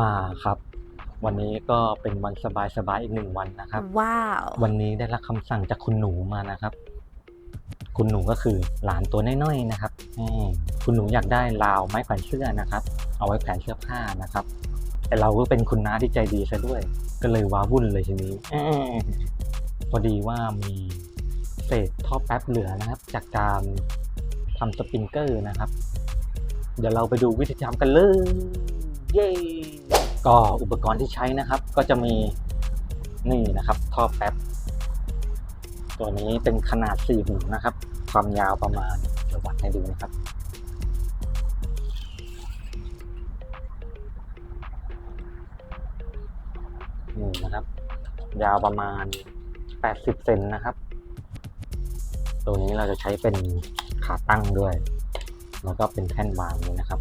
มาครับ วันนี้ก็เป็นวันสบายๆอีกหนึ่งวันนะครับ ว้าว วันนี้ได้รับคำสั่งจากคุณหนูมานะครับ คุณหนูก็คือหลานตัวน้อยๆนะครับอืมคุณหนูอยากได้ราวไม้แขวนเสื้อนะครับ เอาไว้แขวนเสื้อผ้านะครับแต่เราก็เป็นคุณน้าที่ใจดีซะด้วย ก็เลยว้าวุ่นเลยทีนี้อืมพอดีว่ามีเศษท่อแป๊บเหลือนะครับ จากการทำสปริงเกอร์นะครับ เดี๋ยวเราไปดูวิธีทำกันเลย เย้ก็อุปกรณ์ที่ใช้นะครับ ก็จะมีนี่นะครับท่อแป๊บ ตัวนี้เป็นขนาด4หูนะครับ ความยาวประมาณเดี๋ยววัดให้ดูนะครับนี่นะครับ ยาวประมาณ 80เซนนะครับ ตัวนี้เราจะใช้เป็นขาตั้งด้วย แล้วก็เป็นแท่นวางนี้นะครับ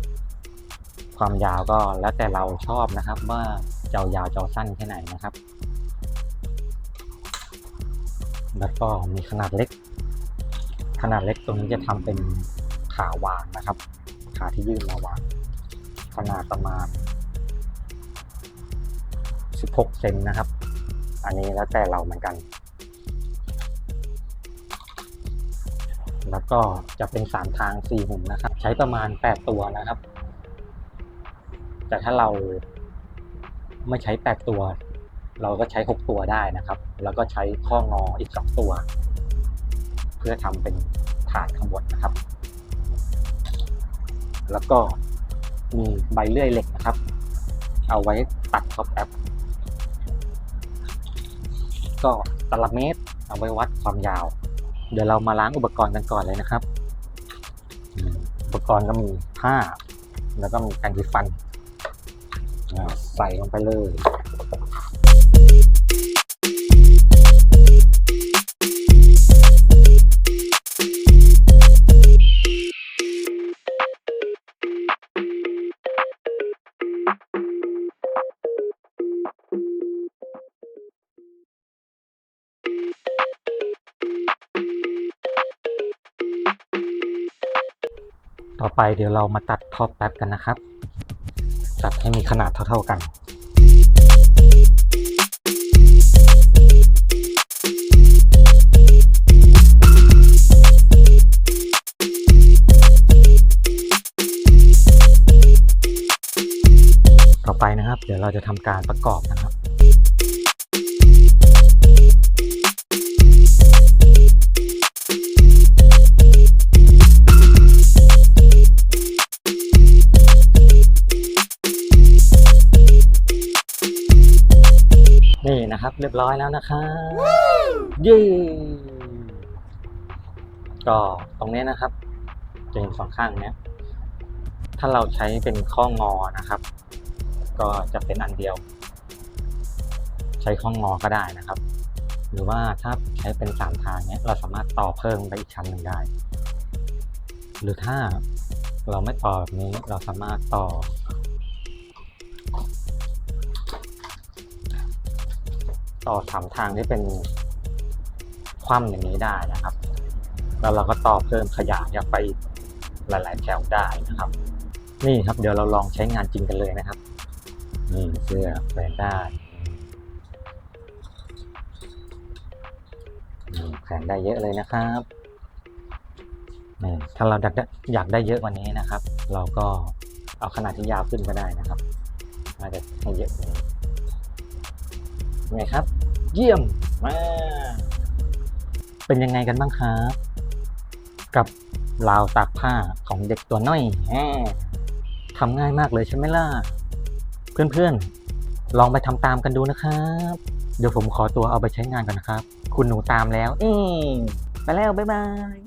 ความยาวก็แล้วแต่เราชอบนะครับ ว่าจะเอายาวจะเอาสั้นแค่ไหนนะครับ แล้วก็มีขนาดเล็ก ขนาดเล็กตรงนี้จะทำเป็นขาวางนะครับ ขาที่ยื่นมาวาง ขนาดประมาณ 16 เซนนะครับ อันนี้แล้วแต่เราเหมือนกัน แล้วก็จะเป็นสามทางสี่หุ่นนะครับ ใช้ประมาณ 8 ตัวนะครับ แต่ถ้าเราไม่ใช้ 8 ตัว เราก็ใช้ 6 ตัวได้นะครับ แล้วก็ใช้ข้องออีก 2 ตัว เพื่อทำเป็นฐานข้างบนนะครับ แล้วก็มีใบเลื่อยเหล็กนะครับ เอาไว้ตัดท็อปแอปก็ตลับเมตรเอาไว้วัดความยาว เดี๋ยวเรามาล้างอุปกรณ์กันก่อนเลยนะครับ อุปกรณ์ก็มีผ้า แล้วก็มีแปรงสีฟัน ใส่ลงไปเลยต่อไปเดี๋ยวเรามาตัดท็อปแป๊บกันนะครับ ตัดให้มีขนาดเท่า ๆกันต่อไปนะครับ เดี๋ยวเราจะทำการประกอบนะครับ นี่นะครับ เรียบร้อยแล้วนะครับเย้ก็ตรงนี้นะครับจะเห็นสองข้างเนี้ย ถ้าเราใช้เป็นข้องอนะครับ ก็จะเป็นอันเดียว ใช้ข้องอก็ได้นะครับ หรือว่าถ้าใช้เป็นสามทางเนี้ย เราสามารถต่อเพิ่มไปอีกชั้นหนึ่งได้ หรือถ้าเราไม่ต่อแบบนี้เราสามารถต่อ ต่อสามทางที่เป็นคว่ำอย่างนี้ได้นะครับ แล้วเราก็ต่อเพิ่มขยายไปหลายๆแถวได้นะครับ นี่ครับเดี๋ยวเราลองใช้งานจริงกันเลยนะครับนี่เสื้อแขวนได้แขวนได้เยอะเลยนะครับนี่ถ้าเราอยากได้อยากได้เยอะกว่านี้นะครับ เราก็เอาขนาดที่ยาวขึ้นก็ได้นะครับน่าจะให้เยอะกว่านี้ ไงครับ เยี่ยมมาเป็นยังไงกันบ้างครับ กับราวตากผ้าของเด็กตัวน้อยทำง่ายมากเลยใช่ไหมล่ะ เพื่อนๆ ลองไปทำตามกันดูนะครับ เดี๋ยวผมขอตัวเอาไปใช้งานกันนะครับ คุณหนูตามแล้ว อืไปแล้ว บ๊ายบาย